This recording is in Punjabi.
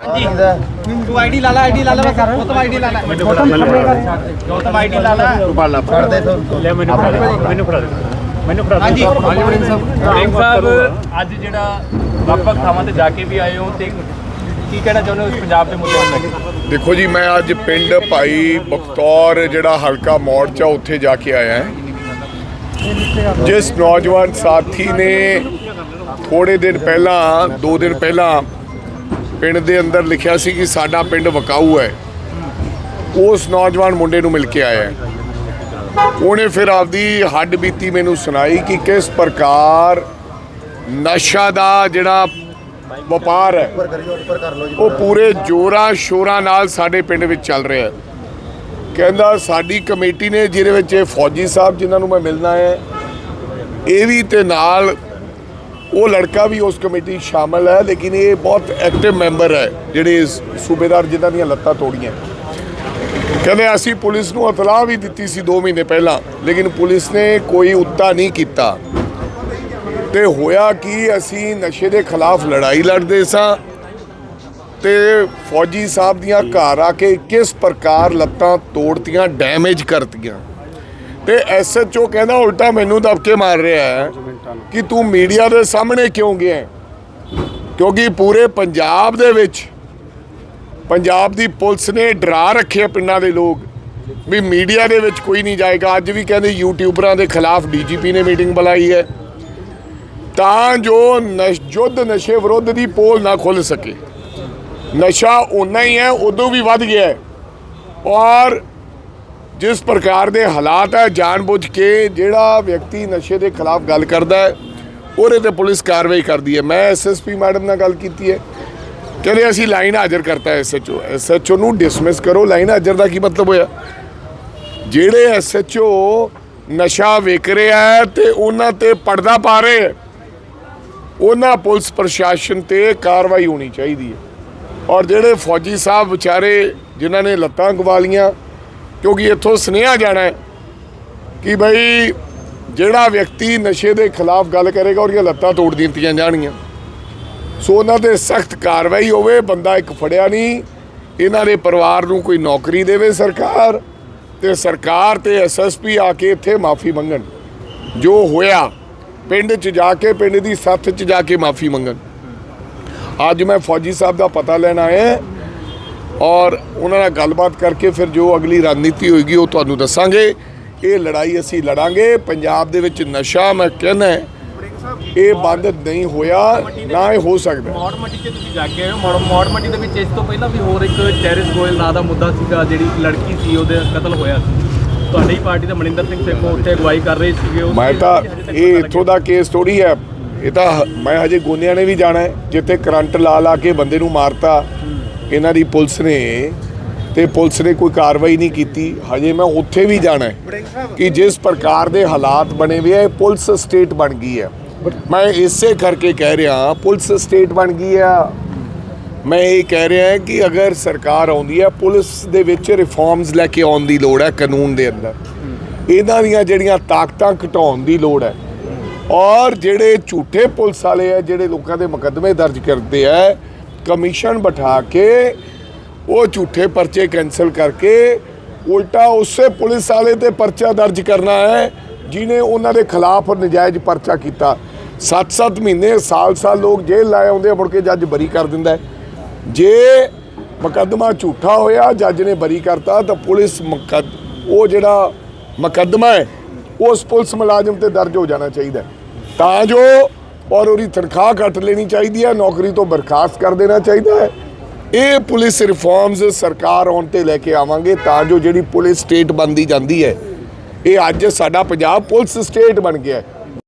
ਤੂੰ ਆਈਡੀ ਲਾ ਲੈ ਆਈਡੀ ਲਾ ਲੈ ਬਸ। ਗੌਤਮ ਆਈਡੀ ਲਾ ਲੈ। ਗੌਤਮ ਆਈਡੀ ਲਾ ਲੈ। ਲੈ ਮੈਨੂੰ ਫੜਾ ਦੇ। ਮੈਨੂੰ ਫੜਾ ਦੇ। ਮੈਨੂੰ ਫੜਾ ਦੇ। ਹਾਂਜੀ। ਸਿੰਘ ਸਾਹਿਬ ਅੱਜ ਜਿਹੜਾ ਵੱਖ-ਵੱਖ ਥਾਵਾਂ ਤੇ ਜਾ ਕੇ ਵੀ ਆਏ ਹੋ ਤੇ ਕੀ ਕਹਿਣਾ ਚਾਹੁੰਦੇ ਹੋ ਇਸ ਪੰਜਾਬ ਦੇ ਮੁੱਦੇ ਨੂੰ ਲੈ ਕੇ ਦੇਖੋ ਜੀ ਮੈਂ ਅੱਜ ਪਿੰਡ ਭਾਈ ਬਖਤੌਰ ਜਿਹੜਾ ਹਲਕਾ ਮੋੜ ਚ ਆ, ਉੱਥੇ ਜਾ ਕੇ ਆਇਆ ਹਾਂ। ਜਿਸ ਨੌਜਵਾਨ ਸਾਥੀ ਨੇ ਥੋੜੇ ਦਿਨ ਪਹਿਲਾਂ ਦੋ ਦਿਨ ਪਹਿਲਾਂ ਪਿੰਡ ਦੇ ਅੰਦਰ ਲਿਖਿਆ ਸੀ ਕਿ ਸਾਡਾ ਪਿੰਡ ਵਕਾਊ ਹੈ। ਉਸ ਨੌਜਵਾਨ ਮੁੰਡੇ ਨੂੰ ਮਿਲ ਕੇ ਆਇਆ। ਉਹਨੇ ਫਿਰ ਆਪਦੀ ਹੱਡ ਬੀਤੀ ਮੈਨੂੰ ਸੁਣਾਈ ਕਿ ਕਿਸ ਪ੍ਰਕਾਰ ਨਸ਼ਾ ਦਾ ਜਿਹੜਾ ਵਪਾਰ ਹੈ, ਉਹ ਪੂਰੇ ਜੋਰਾਂ ਸ਼ੋਰਾਂ ਨਾਲ ਸਾਡੇ ਪਿੰਡ ਵਿੱਚ ਚੱਲ ਰਿਹਾ ਹੈ। ਕਹਿੰਦਾ, ਸਾਡੀ ਕਮੇਟੀ ਨੇ, ਜਿਹਦੇ ਵਿੱਚ ਇਹ ਫੌਜੀ ਸਾਹਿਬ ਜਿਨ੍ਹਾਂ ਨੂੰ ਮੈਂ ਮਿਲਣਾ ਹੈ, ਇਹ ਵੀ ਤੇ ਨਾਲ ਉਹ ਲੜਕਾ ਵੀ ਉਸ ਕਮੇਟੀ 'ਚ ਸ਼ਾਮਲ ਹੈ, ਲੇਕਿਨ ਇਹ ਬਹੁਤ ਐਕਟਿਵ ਮੈਂਬਰ ਹੈ, ਜਿਹੜੇ ਇਸ ਸੂਬੇਦਾਰ ਜਿਨ੍ਹਾਂ ਦੀਆਂ ਲੱਤਾਂ ਤੋੜੀਆਂ। ਕਹਿੰਦੇ ਅਸੀਂ ਪੁਲਿਸ ਨੂੰ ਇਤਲਾਹ ਵੀ ਦਿੱਤੀ ਸੀ 2 ਮਹੀਨੇ ਪਹਿਲਾਂ, ਲੇਕਿਨ ਪੁਲਿਸ ਨੇ ਕੋਈ ਉੱਤਾ ਨਹੀਂ ਕੀਤਾ। ਤੇ ਹੋਇਆ ਕਿ, ਅਸੀਂ ਨਸ਼ੇ ਦੇ ਖਿਲਾਫ ਲੜਾਈ ਲੜਦੇ ਸਾਂ ਤੇ ਫੌਜੀ ਸਾਹਿਬ ਦੀਆਂ ਘਰ ਆ ਕੇ ਕਿਸ ਪ੍ਰਕਾਰ ਲੱਤਾਂ ਤੋੜਤੀਆਂ ਡੈਮੇਜ ਕਰਤੀਆਂ। ਤੇ ਐਸਐਚਓ ਕਹਿੰਦਾ ਉਲਟਾ ਮੈਨੂੰ ਦਬਕੇ ਮਾਰ ਰਿਹਾ ਹੈ ਕਿ ਤੂੰ ਮੀਡੀਆ ਦੇ ਸਾਹਮਣੇ ਕਿਉਂ ਗਿਆ ਕਿਉਂਕਿ ਪੂਰੇ ਪੰਜਾਬ ਦੇ ਵਿੱਚ ਪੰਜਾਬ ਦੀ ਪੁਲਿਸ ਨੇ ਡਰਾ ਰੱਖੇ ਪਿੰਡਾਂ ਦੇ ਲੋਕ ਵੀ ਮੀਡੀਆ ਦੇ ਵਿੱਚ ਕੋਈ ਨਹੀਂ ਜਾਏਗਾ। ਅੱਜ ਵੀ ਕਹਿੰਦੇ ਯੂਟਿਊਬਰਾਂ ਦੇ ਖਿਲਾਫ ਡੀਜੀਪੀ ਨੇ ਮੀਟਿੰਗ ਬੁਲਾਈ ਹੈ। ਤਾਂ ਜੋ ਨਸ਼ ਯੁੱਧ ਨਸ਼ੇ ਵਿਰੁੱਧ ਦੀ ਪੋਲ ਨਾ ਖੁੱਲ ਸਕੇ। ਨਸ਼ਾ ਉਨਾ ਹੀ ਹੈ, ਉਦੋਂ ਵੀ ਵੱਧ ਗਿਆ ਹੈ। ਔਰ ਜਿਸ ਪ੍ਰਕਾਰ ਦੇ ਹਾਲਾਤ ਹੈ, ਜਾਣਬੁੱਝ ਕੇ ਜਿਹੜਾ ਵਿਅਕਤੀ ਨਸ਼ੇ ਦੇ ਖਿਲਾਫ ਗੱਲ ਕਰਦਾ ਹੈ, ਉਹਦੇ ਤੇ ਪੁਲਿਸ ਕਾਰਵਾਈ ਕਰਦੀ ਹੈ। ਮੈਂ ਐਸਐਸਪੀ ਮੈਡਮ ਨਾਲ ਗੱਲ ਕੀਤੀ ਹੈ। ਕਹਿੰਦੇ ਅਸੀਂ ਲਾਈਨ ਹਾਜ਼ਰ ਕਰਤਾ ਐਸਐਚਓ ਐਸਐਚਓ ਨੂੰ ਡਿਸਮਿਸ ਕਰੋ। ਲਾਈਨ ਹਾਜ਼ਰ ਦਾ ਕੀ ਮਤਲਬ ਹੋਇਆ? ਜਿਹੜੇ ਐਸਐਚਓ ਨਸ਼ਾ ਵੇਚ ਰਿਹਾ ਹੈ ਤੇ ਉਹਨਾਂ ਤੇ ਪਰਦਾ ਪਾ ਰਹੇ ਹੈ, ਉਹਨਾਂ ਪੁਲਿਸ ਪ੍ਰਸ਼ਾਸਨ ਤੇ ਕਾਰਵਾਈ ਹੋਣੀ ਚਾਹੀਦੀ ਹੈ। ਔਰ ਜਿਹੜੇ ਫੌਜੀ ਸਾਹਿਬ ਵਿਚਾਰੇ, ਜਿਨ੍ਹਾਂ ਨੇ ਲੱਤਾਂ ਗਵਾ ਲੀਆਂ ਕਿਉਂਕਿ ਇੱਥੋਂ ਸੁਨੇਹਾ ਜਾਣਾ ਹੈ ਕਿ ਬਈ ਜਿਹੜਾ ਵਿਅਕਤੀ ਨਸ਼ੇ ਦੇ ਖਿਲਾਫ ਗੱਲ ਕਰੇਗਾ, ਉਹਦੀਆਂ ਲੱਤਾਂ ਤੋੜ ਦਿੱਤੀਆਂ ਜਾਣਗੀਆਂ। ਸੋ ਉਹਨਾਂ ਤੇ ਸਖਤ ਕਾਰਵਾਈ ਹੋਵੇ, ਬੰਦਾ ਇੱਕ ਫੜਿਆ ਨਹੀਂ, ਇਹਨਾਂ ਦੇ ਪਰਿਵਾਰ ਨੂੰ ਕੋਈ ਨੌਕਰੀ ਦੇਵੇ ਸਰਕਾਰ ਤੇ ਸਰਕਾਰ ਤੇ ਐਸਐਸਪੀ ਆ ਕੇ ਇੱਥੇ ਮਾਫੀ ਮੰਗਣ। ਜੋ ਹੋਇਆ, ਪਿੰਡ 'ਚ ਜਾ ਕੇ, ਪਿੰਡ ਦੀ ਸੱਥ 'ਚ ਜਾ ਕੇ ਮਾਫੀ ਮੰਗਣ। ਅੱਜ ਮੈਂ ਫੌਜੀ ਸਾਹਿਬ ਦਾ ਪਤਾ ਲੈਣ ਆਇਆ। ਔਰ ਉਹਨਾਂ ਨਾਲ ਗੱਲਬਾਤ ਕਰਕੇ ਫਿਰ ਜੋ ਅਗਲੀ ਰਣਨੀਤੀ ਹੋਏਗੀ ਉਹ ਤੁਹਾਨੂੰ ਦੱਸਾਂਗੇ। ਇਹ ਲੜਾਈ ਅਸੀਂ ਲੜਾਂਗੇ। ਪੰਜਾਬ ਦੇ ਵਿੱਚ ਨਸ਼ਾ ਮੈਂ ਕਹਿੰਦਾ ਇਹ ਬੰਦ ਨਹੀਂ ਹੋਇਆ ਨਾ ਇਹ ਹੋ ਸਕਦਾ। ਮੌੜ ਮੰਡੀ 'ਚ ਤੁਸੀਂ ਜਾ ਕੇ ਆਏ ਹੋ। ਮੌੜ ਮੰਡੀ ਦੇ ਵਿੱਚ ਇਸ ਤੋਂ ਪਹਿਲਾਂ ਵੀ ਹੋਰ ਇੱਕ ਟੈਰਿਸ ਗੋਇਲ ਨਾਂ ਦਾ ਮੁੱਦਾ ਸੀਗਾ ਜਿਹੜੀ ਲੜਕੀ ਸੀ ਉਹਦੇ ਕਤਲ ਹੋਇਆ ਸੀ। ਤੁਹਾਡੀ ਪਾਰਟੀ ਦੇ ਮਨਿੰਦਰ ਸਿੰਘ ਸੇਖੋਂ ਉੱਥੇ ਅਗਵਾਈ ਕਰ ਰਹੇ ਸੀਗੇ। ਉਹ ਮੈਂ ਤਾਂ ਇਹ ਇੱਥੋਂ ਦਾ ਕੇਸ ਥੋੜੀ ਹੈ। ਇਹ ਤਾਂ ਮੈਂ ਹਜੇ ਗੋਨਿਆਂ ਨੇ ਵੀ ਜਾਣਾ ਹੈ ਜਿੱਥੇ ਕਰੰਟ ਲਾ ਲਾ ਕੇ ਬੰਦੇ ਨੂੰ ਮਾਰਤਾ। ਇਹਨਾਂ ਦੀ ਪੁਲਿਸ ਨੇ ਤੇ ਪੁਲਿਸ ਨੇ ਕੋਈ ਕਾਰਵਾਈ ਨਹੀਂ ਕੀਤੀ। ਹਜੇ ਮੈਂ ਉੱਥੇ ਵੀ ਜਾਣਾ ਹੈ ਕਿ ਜਿਸ ਪ੍ਰਕਾਰ ਦੇ ਹਾਲਾਤ ਬਣੇ ਹੋਏ ਆ, ਇਹ ਪੁਲਿਸ ਸਟੇਟ ਬਣ ਗਈ ਹੈ। ਮੈਂ ਇਸੇ ਕਰਕੇ ਕਹਿ ਰਿਹਾ, ਪੁਲਿਸ ਸਟੇਟ ਬਣ ਗਈ ਆ। ਮੈਂ ਇਹ ਕਹਿ ਰਿਹਾ ਕਿ ਅਗਰ ਸਰਕਾਰ ਆਉਂਦੀ ਹੈ, ਪੁਲਿਸ ਦੇ ਵਿੱਚ ਰਿਫਾਰਮਸ ਲੈ ਕੇ ਆਉਣ ਦੀ ਲੋੜ ਹੈ ਕਾਨੂੰਨ ਦੇ ਅੰਦਰ। ਇਹਨਾਂ ਦੀਆਂ ਜਿਹੜੀਆਂ ਤਾਕਤਾਂ ਘਟਾਉਣ ਦੀ ਲੋੜ ਹੈ। ਔਰ ਜਿਹੜੇ ਝੂਠੇ ਪੁਲਿਸ ਵਾਲੇ ਆ, ਜਿਹੜੇ ਲੋਕਾਂ ਦੇ ਮੁਕੱਦਮੇ ਦਰਜ ਕਰਦੇ ਆ ਕਮਿਸ਼ਨ ਬਿਠਾ ਕੇ ਉਹ ਝੂਠੇ ਪਰਚੇ ਕੈਨਸਲ ਕਰਕੇ ਉਲਟਾ ਉਸੇ ਪੁਲਿਸ ਵਾਲੇ ਤੇ ਪਰਚਾ ਦਰਜ ਕਰਨਾ ਹੈ ਜਿਨੇ ਉਹਨਾਂ ਦੇ ਖਿਲਾਫ ਨਜਾਇਜ਼ ਪਰਚਾ ਕੀਤਾ। 7-7 ਮਹੀਨੇ, ਸਾਲ-ਸਾਲ ਲੋਕ ਜੇਲ੍ਹ ਲਾਏ ਆਉਂਦੇ ਮੁੜ ਕੇ ਜੱਜ ਬਰੀ ਕਰ ਦਿੰਦਾ ਜੇ ਮੁਕੱਦਮਾ ਝੂਠਾ ਹੋਇਆ, ਜੱਜ ਨੇ ਬਰੀ ਕਰਤਾ, ਤਾਂ ਪੁਲਿਸ ਮੁਕੱਦ, ਉਹ ਜਿਹੜਾ ਮੁਕੱਦਮਾ ਹੈ, ਉਸ ਪੁਲਿਸ ਮੁਲਾਜ਼ਮ ਤੇ ਦਰਜ ਹੋ ਜਾਣਾ ਚਾਹੀਦਾ ਤਾਂ ਜੋ ਔਰ ਉਹਦੀ ਤਨਖਾਹ ਕੱਟ ਲੈਣੀ ਚਾਹੀਦੀ ਹੈ, ਨੌਕਰੀ ਤੋਂ ਬਰਖਾਸਤ ਕਰ ਦੇਣਾ ਚਾਹੀਦਾ ਹੈ। ਇਹ ਪੁਲਿਸ ਰਿਫਾਰਮਸ ਸਰਕਾਰ ਆਉਣ ਤੇ ਲੈ ਕੇ ਆਵਾਂਗੇ ਤਾਂ ਜੋ ਜਿਹੜੀ ਪੁਲਿਸ ਸਟੇਟ ਬਣਦੀ ਜਾਂਦੀ ਹੈ। ਇਹ ਅੱਜ ਸਾਡਾ ਪੰਜਾਬ ਪੁਲਿਸ ਸਟੇਟ ਬਣ ਗਿਆ ਹੈ।